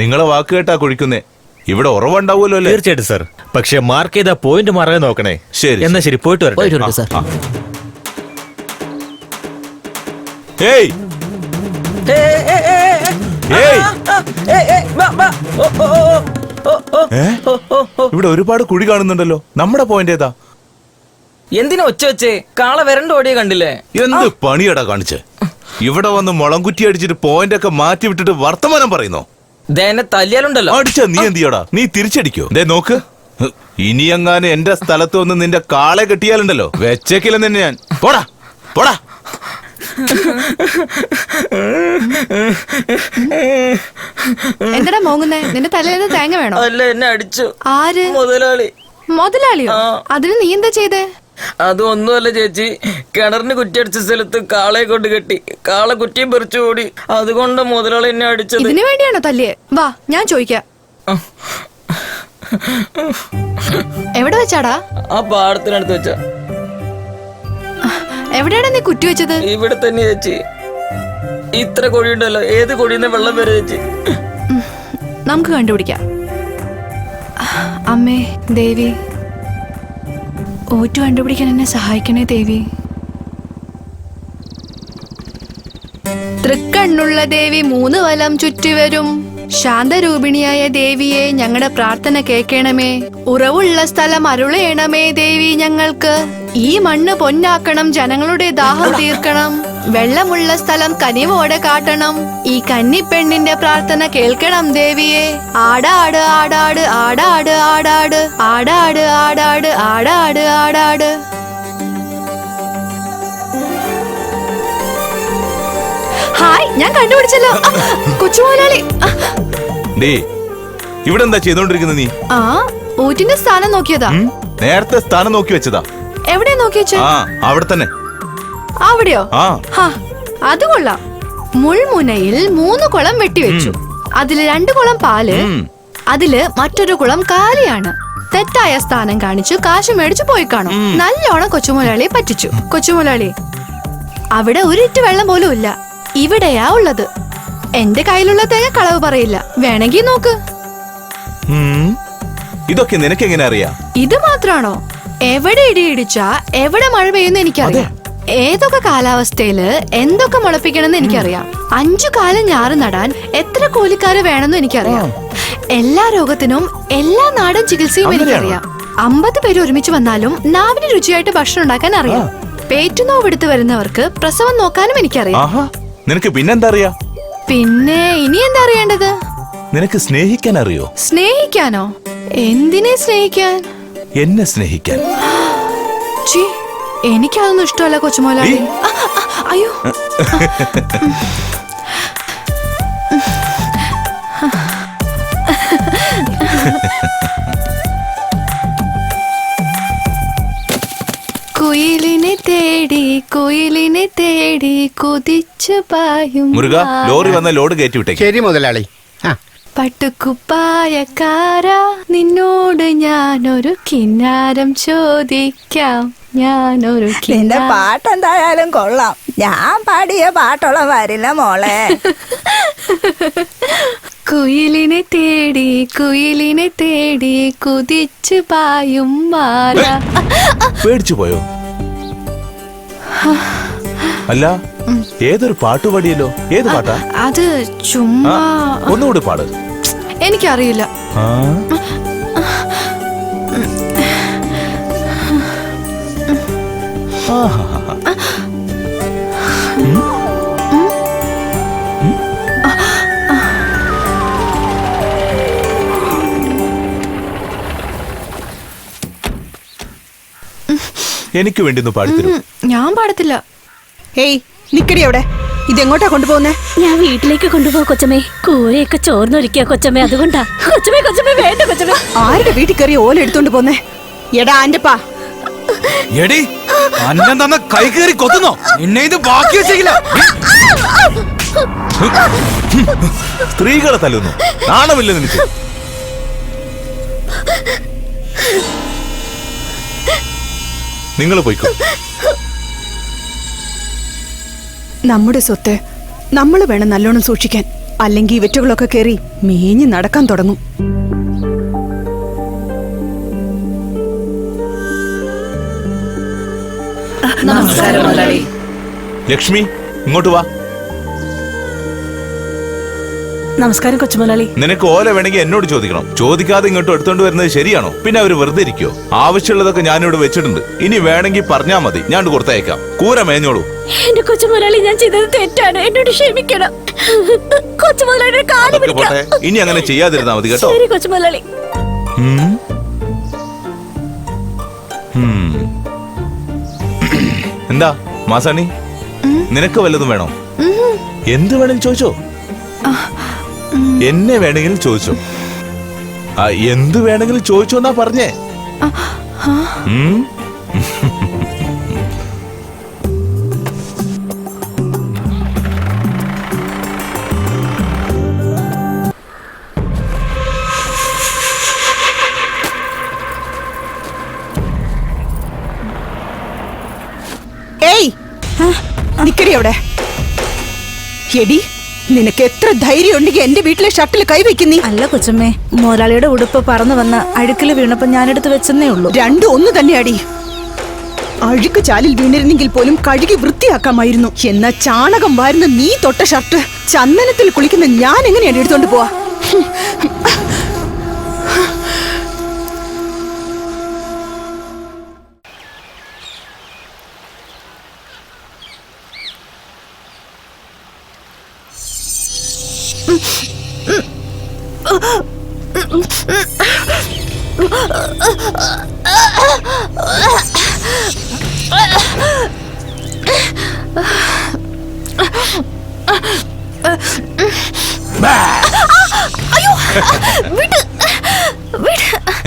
നിങ്ങളെ വാക്ക് കേട്ടാ കുഴിക്കുന്നേ. ഇവിടെ ഉറവുണ്ടാവുമല്ലോ അല്ലേ? തീർച്ചയായിട്ടും സാർ പക്ഷെ മാർക്ക് ചെയ്ത പോയിന്റ് മാറാൻ നോക്കണേ. ശരി, എന്നാ ശരി പോയിട്ട് വരട്ടെ. പോയിട്ട് വരട്ടെ സാർ ആ. ഏയ്! ഏയ്! ഏ? ഇവിടെ ഒരുപാട് കുഴി കാണുന്നുണ്ടല്ലോ. നമ്മുടെ പോയിന്റ് ഏതാ? എന്തിനാ ഒച്ച വെച്ചേ? കാള വരണ്ട ഓടിയ കണ്ടില്ലേ? എന്ത് പണിയടാ കാണിച്ച്? ഇവിടെ വന്ന് മുളം കുറ്റി അടിച്ചിട്ട് പോയിന്റ് ഒക്കെ മാറ്റി വിട്ടിട്ട് വർത്തമാനം പറയുന്നോ? തല്ലിയാലുണ്ടല്ലോ. അടിച്ച നീ എന്ത് നീ തിരിച്ചടിക്കോ? ദേ നോക്ക്. ഇനി എങ്ങാനും എന്റെ സ്ഥലത്ത് വന്ന് നിന്റെ കാളെ കെട്ടിയാലുണ്ടല്ലോ. വെച്ചേക്കില്ലെന്ന് തന്നെ ഞാൻ. പോടാ പോടാ. എന്തടാ മോങ്ങുന്നേ? നിന്റെ തലയിൽ തേങ്ങ വേണോ? അല്ല എന്നെ അടിച്ചു. ആര്? മുതലാളി. മുതലാളിയോ. അതിന് നീ എന്താ ചെയ്തേ? അതൊന്നുമല്ല ചേച്ചി. കിണറിന് കുറ്റിയടിച്ച സ്ഥലത്ത് കാളയെ കൊണ്ട് കെട്ടി. കാള കുറ്റിയും പെറിച്ചു ഓടി. അതുകൊണ്ട് മുതലാളി എന്നെ അടിച്ചത്. ഇതിനു വേണ്ടിയാണോ തല്ലേ വാ ഞാൻ ചോദിക്കാം. എവിടെ വെച്ചാടാ? ആ പാടത്തിനടുത്ത് വെച്ച. എവിടെയാണ് നീ കുറ്റി വെച്ചത്? ഇവിടെ തന്നെ ചേച്ചി. ഇത്ര കൊഴിയുണ്ടല്ലോ. ഏത് കൊഴിയുന്ന വെള്ളം വരെ ചേച്ചി? നമുക്ക് കണ്ടുപിടിക്കാം. അമ്മേ ദേവി. ഓറ്റു കണ്ടുപിടിക്കാൻ എന്നെ സഹായിക്കണേ ദേവി. തൃക്കണ്ണുള്ള ദേവി മൂന്ന് വലം ചുറ്റിവരും. ശാന്തരൂപിണിയായ ദേവിയെ ഞങ്ങളുടെ പ്രാർത്ഥന കേൾക്കണമേ. ഉറവുള്ള സ്ഥലം അരുളേണമേ ദേവി ഞങ്ങൾക്ക്. ഈ മണ്ണ് പൊന്നാക്കണം ജനങ്ങളുടെ ദാഹം തീർക്കണം. വെള്ളമുള്ള സ്ഥലം കനിവോടെ കാട്ടണം. ഈ കന്നിപ്പെണ്ണിന്റെ പ്രാർത്ഥന കേൾക്കണം ദേവിയെ. ആടാട് ആടാട് ആടാട് ആടാട് ആടാട് ആടാട് ആടാട് ആടാട് ഹായ് ഞാൻ കണ്ടുപിടിച്ചല്ലോ. ആ, കൊച്ചുമുതലാളി ആ, ഡേ ഇവിടെ എന്താ ചെയ്തോണ്ടിരിക്കുന്നത് നീ? ആ ഊറ്റിന്റെ സ്ഥാനം നോക്കിയതാ. നേരത്തെ സ്ഥാനം നോക്കി വെച്ചതാ. എവിടെ നോക്കി വെച്ചാ? അവിടെ തന്നെ. അവിടെയോ? അത് കൊള്ളാം. മുൾമുനയിൽ മൂന്ന് കുളം വെട്ടിവെച്ചു അതിൽ രണ്ടു കുളം പാൽ അതിൽ മറ്റൊരു കുളം കാലിയാണ്. തെറ്റായ സ്ഥാനം കാണിച്ചു കാശ് മേടിച്ചു പോയി കാണും. നല്ലോണം കൊച്ചുമുലാളിയെ പറ്റിച്ചു. കൊച്ചുമുലാളി അവിടെ ഒരിറ്റ് വെള്ളം പോലും ഇല്ല. ഇവിടെയാ ഉള്ളത്. എന്റെ കയ്യിലുള്ള തേങ്ങ കളവ് പറയില്ല. വേണമെങ്കിൽ നോക്ക്. ഇതൊക്കെ നിനക്ക് എങ്ങനെ അറിയാം? ഇത് മാത്രാണോ? എവിടെ ഇടിയിടിച്ചാ എവിടെ മഴ പെയ്യുന്ന എനിക്കറിയാം. ഏതൊക്കെ കാലാവസ്ഥയിൽ എന്തൊക്കെ മുളപ്പിക്കണമെന്ന് എനിക്കറിയാം. അഞ്ചു കാലം ഞാറ് നടാൻ എത്ര കൂലിക്കാര് വേണമെന്ന് എനിക്കറിയാം. എല്ലാ രോഗത്തിനും എല്ലാ നാടൻ ചികിത്സയും എനിക്കറിയാം. അമ്പത് പേര് ഒരുമിച്ച് വന്നാലും നാവിന് രുചിയായിട്ട് ഭക്ഷണം ഉണ്ടാക്കാൻ അറിയാം. പേറ്റുനോവ് എടുത്തു വരുന്നവർക്ക് പ്രസവം നോക്കാനും എനിക്കറിയാം. നിനക്ക് പിന്നെന്താ അറിയാ? പിന്നെ ഇനി എന്താ അറിയേണ്ടത്? നിനക്ക് സ്നേഹിക്കാൻ അറിയോ? സ്നേഹിക്കാനോ? എന്തിനെ സ്നേഹിക്കാൻ? എന്നെ സ്നേഹിക്കാൻ. ചീ എനിക്കതൊന്നും ഇഷ്ടമല്ല കൊച്ചുമോലാളി അയ്യോ Ha ha അയ്യോ. തേടി കുയിലിനെ തേടി കുതിച്ചു പായും മുരുക ലോറി വന്ന ലോഡ് കയറ്റി വിട്ടേക്ക്. ശരി മുതലാളി. ആ. പട്ടുക്കുപ്പായക്കാര നിന്നോട് ഞാനൊരു കിന്നാരം ചോദിക്കാം. ഞാനൊരു നിന്റെ പാട്ട് പാട്ടെന്തായാലും കൊള്ളാം. ഞാൻ പാടിയ പാട്ടോളം വരില്ല മോളെ. കുയിലിനെ തേടി കുയിലിനെ തേടി കുതിച്ചു പായും മാല പേടിച്ചു പോയോ? അല്ല ഏതൊരു പാട്ട് പാടിയല്ലോ? ഏത് പാട്ടാ? അത് ചുമ്മാ ഒന്നുകൂടി പാട്. എനിക്കറിയില്ല. ആ. എനിക്ക് വേണ്ടി ഒന്ന് പാടിത്തരും ഞാൻ പാടത്തില്ല. ഏയ് നിക്കടി അവിടെ. ഇതെങ്ങോട്ടാ കൊണ്ടുപോകുന്നേ? ഞാൻ വീട്ടിലേക്ക് കൊണ്ടുപോവാ കൊച്ചമ്മേ. കൂരയൊക്കെ ചോർന്നൊരുക്കിയ കൊച്ചമ്മേ അതുകൊണ്ടാ. കൊച്ചമ്മേ കൊച്ചമ്മേ വേണ്ട കൊച്ചമ്മേ. ആരുടെ വീട്ടിൽ കയറി ഓല എടുത്തോണ്ട് പോന്നെ? എടാ ആന്റപ്പാ. എടി അന്നം തന്ന കൈ കയറി കൊത്തുന്നോ? നിന്നെ ഇത് ബാക്കി വെച്ചില്ല സ്ത്രീകളെ തല്ലുന്നു. നാണമില്ല നിനക്ക്. നിങ്ങൾ പോയിക്കോ. നമ്മുടെ സ്വത്ത് നമ്മൾ വേണം നല്ലോണം സൂക്ഷിക്കാൻ. അല്ലെങ്കിൽ ഇവറ്റുകളൊക്കെ കയറി മേഞ്ഞ് നടക്കാൻ തുടങ്ങും. ലക്ഷ്മി ഇങ്ങോട്ട് വാ. നമസ്കാരം കൊച്ചുമുതലാളി. നിനക്ക് ഓല വേണമെങ്കിൽ എന്നോട് ചോദിക്കണം. ചോദിക്കാതെ ഇങ്ങോട്ട് എടുത്തോണ്ട് വരുന്നത് ശരിയാണോ? പിന്നെ അവർ വെറുതെ ഇരിക്കോ ആവശ്യമുള്ളതൊക്കെ ഞാനിവിടെ വെച്ചിട്ടുണ്ട്. ഇനി വേണമെങ്കിൽ പറഞ്ഞാ മതി. ഞാൻ കൊടുത്തയക്കാം. കൂര മേഞ്ഞോളൂ. എന്റെ കൊച്ചുമുതലാളി ഞാൻ ചെയ്തത് തെറ്റാണ്. എന്നോട് ക്ഷമിക്കണം. കൊച്ചുമുതലാളിയുടെ കാൽ അതൊക്കെ പോട്ടെ. പിടിക്കാം ഇനി അങ്ങനെ ചെയ്യാതിരുന്നാ മതി കേട്ടോ. ശരി കൊച്ചുമുതലാളി. ഉം. ഉം. എന്താ മാസാണി? നിനക്ക് വല്ലതും വേണോ? എന്ത് വേണമെങ്കിലും ചോദിച്ചോ. എന്നെ വേണമെങ്കിലും ചോദിച്ചോ. ആ എന്ത് വേണമെങ്കിലും ചോദിച്ചോ എന്നാ പറഞ്ഞേ. ഏയ്. നിക്കടി അവിടെ. എടി നിനക്ക് എത്ര ധൈര്യം ഉണ്ടെങ്കിൽ എന്റെ വീട്ടിലെ ഷട്ടിൽ കൈവയ്ക്കുന്നീ? അല്ല കൊച്ചമ്മേ മുതലാളിയുടെ ഉടുപ്പ് പറന്നു വന്ന് അഴുക്കിൽ വീണപ്പോ ഞാനെടുത്ത് വെച്ചെന്നേ ഉള്ളൂ. രണ്ടും ഒന്ന് തന്നെയാടി. അഴുക്ക് ചാലിൽ വീണിരുന്നെങ്കിൽ പോലും കഴുകി വൃത്തിയാക്കാമായിരുന്നു. എന്ന ചാണകം വാരുന്ന നീ തൊട്ട ഷർട്ട് ചന്ദനത്തിൽ കുളിക്കുന്ന ഞാൻ എങ്ങനെയാണ് എടുത്തോണ്ട് പോവാ?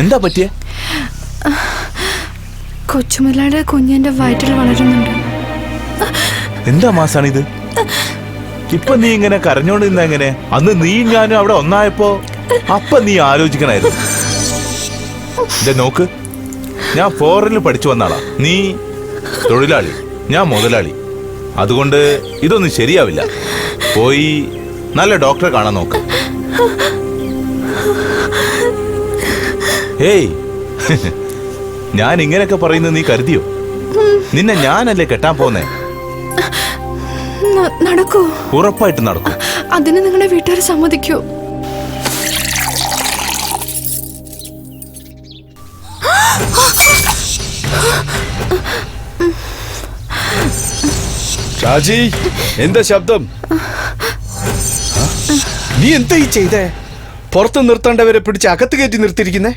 എന്താ പറ്റിയ? കൊച്ചുമുതലാളിയുടെ കുഞ്ഞിന്റെ വയറ്റിൽ വളരുന്നുണ്ട്. എന്താ മാസാണിത്? ഇപ്പൊ നീ ഇങ്ങനെ കരഞ്ഞോണ്ടിരുന്ന എങ്ങനെ? അന്ന് നീ ഞാനും അവിടെ ഒന്നായപ്പോ അപ്പൊ നീ ആലോചിക്കണായിരുന്നു. നോക്ക്. ഞാൻ ഫോറിനിൽ പഠിച്ചു വന്നാളാ നീ തൊഴിലാളി ഞാൻ മുതലാളി. അതുകൊണ്ട് ഇതൊന്നും ശരിയാവില്ല. പോയി നല്ല ഡോക്ടറെ കാണാൻ നോക്ക്. ഏയ്. ഞാൻ ഇങ്ങനെയൊക്കെ പറയുന്നത് നീ കരുതിയോ? നിന്നെ ഞാനല്ലേ കെട്ടാൻ പോന്നേ? നടക്കൂ. ഉറപ്പായിട്ട് നടക്കൂ. അതിന് നിങ്ങളുടെ വീട്ടുകാർ സമ്മതിക്കൂ. ഷാജി എന്താ ശബ്ദം? നീ എന്താ ഈ ചെയ്തേ? പുറത്ത് നിർത്തേണ്ടവരെ പിടിച്ച് അകത്ത് കയറ്റി നിർത്തിയിരിക്കുന്നേ?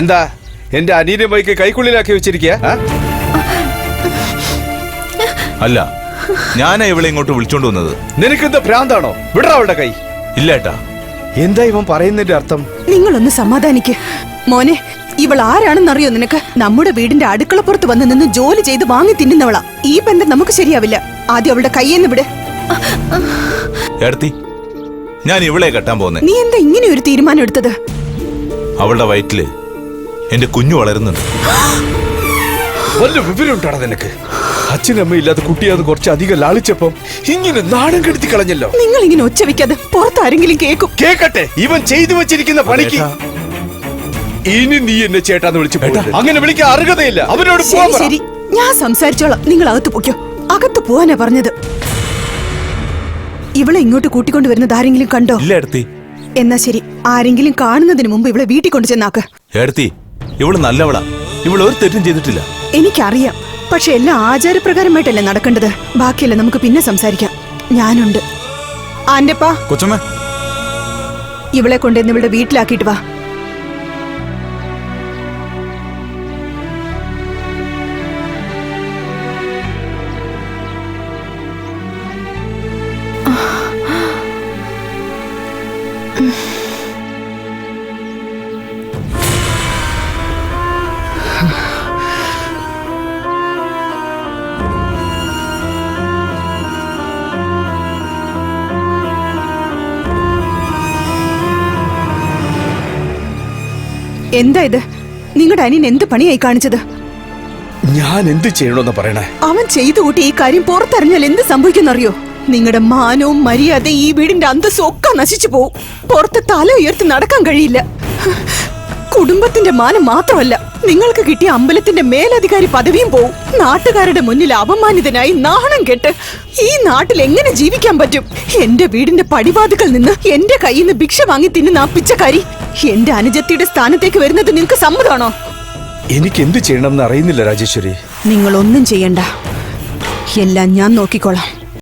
എന്താ എന്റെ അനിയനെ ബൈക്ക് കൈക്കുള്ളിലാക്കി വെച്ചിരിക്കുക അല്ല ഞാനാ ഇവളെ ഇങ്ങോട്ട് വിളിച്ചോണ്ട് വന്നത്. നിനക്കെന്താ ഭ്രാന്താണോ? വിടറ അവളുടെ കൈ. ഇല്ലേട്ടാ എന്താ ഇവൻ പറയുന്നതിന്റെ അർത്ഥം? നിങ്ങളൊന്ന് സമാധാനിക്ക്. മോനെ ഇവൾ ആരാണെന്ന് അറിയോ നിനക്ക്? നമ്മുടെ വീടിന്റെ അടുക്കളപ്പുറത്ത് വന്ന് നിന്ന് ജോലി ചെയ്ത് വാങ്ങി തിന്നുന്നവളാ. ഈ ബന്ധം നമുക്ക് ശരിയാവില്ല. ആദ്യം അവളുടെ കയ്യെന്ന് വിടെ. ഞാൻ ഇവളെ കെട്ടാൻ പോന്നേ. നീ എന്താ ഇങ്ങനെ ഒരു തീരുമാനം എടുത്തത്? അവളുടെ വയറ്റിൽ എന്റെ കുഞ്ഞു വളരുന്നുണ്ട്. വല്ല വിവരം ഉണ്ടാടാ നിനക്ക്? അച്ഛനമ്മയില്ലാത്ത കുട്ടിയെ അത് കുറച്ച് അധികം ലാളിച്ചപ്പം ഇങ്ങനെ നാടൻ കെടുത്തി കളഞ്ഞല്ലോ. നിങ്ങൾ ഇങ്ങനെ ഒച്ച വെക്കാതെ പുറത്താരെങ്കിലും കേക്കും. കേക്കട്ടെ ഇവൻ ചെയ്തു വെച്ചിരിക്കുന്ന പണിക്ക്. ഇനി നീ എന്നെ ചേട്ടാന്ന് വിളിച്ചു. അങ്ങനെ വിളിക്കാൻ അർഹതയില്ല. അവനോട് ശരി ശരി. ഞാൻ സംസാരിച്ചോളാം. നിങ്ങൾ അകത്ത് പൊയ്ക്കോ. അകത്ത് പോവാനാ പറഞ്ഞത്. ഇവളെ ഇങ്ങോട്ട് കൂട്ടിക്കൊണ്ട് വരുന്നത് ആരെങ്കിലും കണ്ടോ? ഇല്ല എന്നാ ശരി. ആരെങ്കിലും കാണുന്നതിന് മുമ്പ് ഇവളെ വീട്ടിൽ കൊണ്ട് ചെന്നാക്ക്. ഇവൾ നല്ലവളാ. ഇവൾ ഒരു തെറ്റും ചെയ്തിട്ടില്ല. എനിക്കറിയാം. പക്ഷെ എല്ലാം ആചാരപ്രകാരമായിട്ടല്ലേ നടക്കേണ്ടത്. ബാക്കിയല്ല നമുക്ക് പിന്നെ സംസാരിക്കാം. ഞാനുണ്ട്. ആന്റപ്പാ. കൊച്ചമ്മ. ഇവളെ കൊണ്ടുവന്ന് ഇവളുടെ വീട്ടിലാക്കിയിട്ട് വാ. എന്താ ഇത്? നിങ്ങളുടെ അനിയൻ എന്ത് പണിയായി കാണിച്ചത്? ഞാൻ എന്ത് ചെയ്യണമെന്ന് പറയണേ? അവൻ ചെയ്തു കൂട്ടി ഈ കാര്യം പുറത്തറിഞ്ഞാൽ എന്ത് സംഭവിക്കുന്നറിയോ? നിങ്ങളുടെ മാനവും മര്യാദയും ഈ വീടിന്റെ അന്തസ്സും ഒക്കെ നശിച്ചു പോവും. പുറത്ത് തല ഉയർത്തി നടക്കാൻ കഴിയില്ല. കുടുംബത്തിന്റെ മാനം മാത്രമല്ല നിങ്ങൾക്ക് കിട്ടിയ അമ്പലത്തിന്റെ മേലധികാരി പദവിയും പോവും. നാട്ടുകാരുടെ മുന്നിൽ അപമാനിതനായി നാണം കെട്ട് ഈ നാട്ടിൽ എങ്ങനെ ജീവിക്കാൻ പറ്റും? എന്റെ വീടിന്റെ പടിവാതുക്കൾ നിന്ന് എന്റെ കയ്യിൽ നിന്ന് ഭിക്ഷ വാങ്ങി തിന്നുന്ന ആ പിച്ചക്കാരി എന്റെ അനുജത്തിയുടെ സ്ഥാനത്തേക്ക് വരുന്നത് നിങ്ങൾക്ക് സമ്മതമാണോ? എനിക്ക് എന്ത് ചെയ്യണം എന്ന് അറിയുന്നില്ല രാജേശ്വരി. നിങ്ങൾ ഒന്നും ചെയ്യണ്ട. എല്ലാം ഞാൻ നോക്കിക്കോളാം.